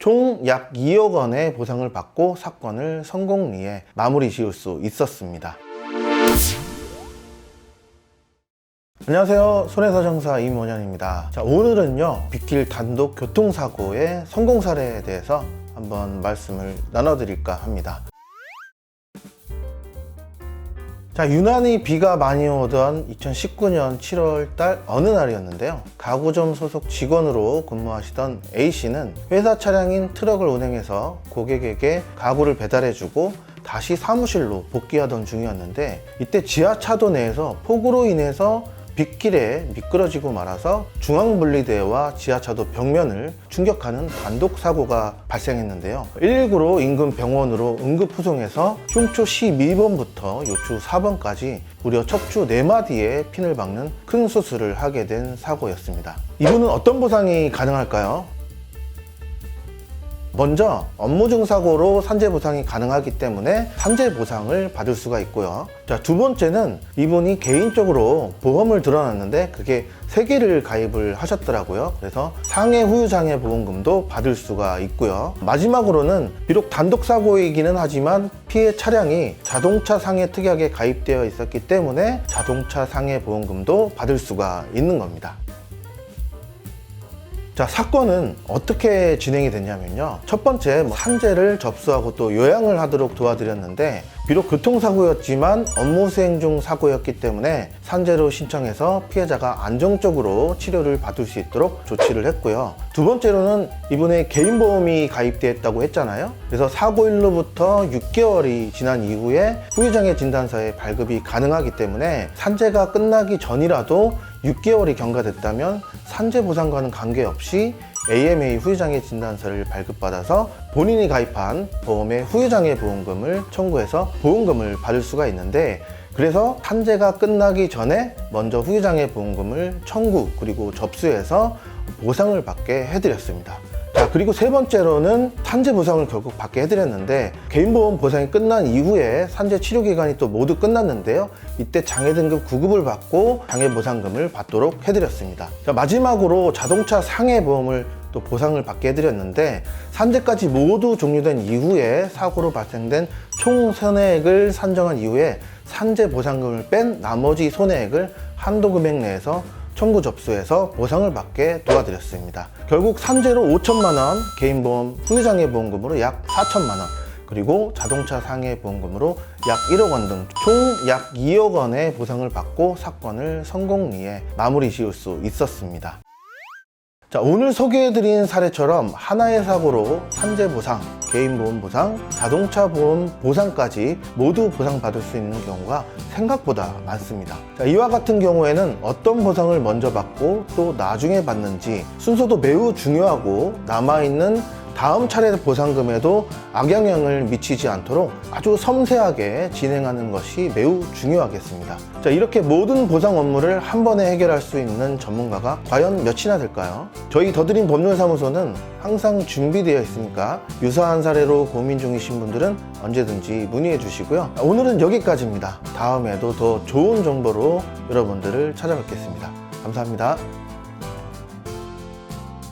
총 약 2억 원의 보상을 받고 사건을 성공리에 마무리 지을 수 있었습니다. 안녕하세요. 손해사정사 임원현입니다. 자, 오늘은요, 빗길 단독 교통사고의 성공 사례에 대해서 한번 말씀을 나눠드릴까 합니다. 자, 유난히 비가 많이 오던 2019년 7월 달 어느 날이었는데요. 가구점 소속 직원으로 근무하시던 A씨는 회사 차량인 트럭을 운행해서 고객에게 가구를 배달해주고 다시 사무실로 복귀하던 중이었는데 이때 지하차도 내에서 폭우로 인해서 빗길에 미끄러지고 말아서 중앙분리대와 지하차도 벽면을 충격하는 단독 사고가 발생했는데요. 119로 인근 병원으로 응급 후송해서 흉초 12번부터 요추 4번까지 무려 척추 4마디에 핀을 박는 큰 수술을 하게 된 사고였습니다. 이분은 어떤 보상이 가능할까요? 먼저 업무중 사고로 산재 보상이 가능하기 때문에 산재 보상을 받을 수가 있고요. 자, 두 번째는 이분이 개인적으로 보험을 들어놨는데 그게 세 개를 가입을 하셨더라고요. 그래서 상해 후유 장해 보험금도 받을 수가 있고요. 마지막으로는 비록 단독 사고이기는 하지만 피해 차량이 자동차 상해 특약에 가입되어 있었기 때문에 자동차 상해 보험금도 받을 수가 있는 겁니다. 자, 사건은 어떻게 진행이 됐냐면요. 첫 번째, 뭐 산재를 접수하고 또 요양을 하도록 도와드렸는데, 비록 교통사고였지만 업무 수행 중 사고였기 때문에 산재로 신청해서 피해자가 안정적으로 치료를 받을 수 있도록 조치를 했고요. 두 번째로는 이분의 개인보험이 가입되었다고 했잖아요. 그래서 사고일로부터 6개월이 지난 이후에 후유장애 진단서의 발급이 가능하기 때문에 산재가 끝나기 전이라도 6개월이 경과됐다면 산재 보상과는 관계없이 AMA 후유장애 진단서를 발급받아서 본인이 가입한 보험의 후유장애 보험금을 청구해서 보험금을 받을 수가 있는데 그래서 산재가 끝나기 전에 먼저 후유장애 보험금을 청구 그리고 접수해서 보상을 받게 해드렸습니다. 자, 그리고 세 번째로는 산재 보상을 결국 받게 해드렸는데 개인보험 보상이 끝난 이후에 산재 치료 기간이 또 모두 끝났는데요. 이때 장애 등급 9급을 받고 장애 보상금을 받도록 해드렸습니다. 자, 마지막으로 자동차 상해 보험을 또 보상을 받게 해드렸는데 산재까지 모두 종료된 이후에 사고로 발생된 총 손해액을 산정한 이후에 산재 보상금을 뺀 나머지 손해액을 한도 금액 내에서 청구 접수해서 보상을 받게 도와드렸습니다. 결국 산재로 5천만 원, 개인보험 후유장애 보험금으로 약 4천만 원, 그리고 자동차 상해 보험금으로 약 1억 원 등 총 약 2억 원의 보상을 받고 사건을 성공리에 마무리 지을 수 있었습니다. 자, 오늘 소개해드린 사례처럼 하나의 사고로 산재 보상, 개인 보험 보상, 자동차 보험 보상까지 모두 보상받을 수 있는 경우가 생각보다 많습니다. 자, 이와 같은 경우에는 어떤 보상을 먼저 받고 또 나중에 받는지 순서도 매우 중요하고 남아있는 다음 차례 보상금에도 악영향을 미치지 않도록 아주 섬세하게 진행하는 것이 매우 중요하겠습니다. 자, 이렇게 모든 보상 업무를 한 번에 해결할 수 있는 전문가가 과연 몇이나 될까요? 저희 더드림 법률사무소는 항상 준비되어 있으니까 유사한 사례로 고민 중이신 분들은 언제든지 문의해 주시고요. 오늘은 여기까지입니다. 다음에도 더 좋은 정보로 여러분들을 찾아뵙겠습니다. 감사합니다.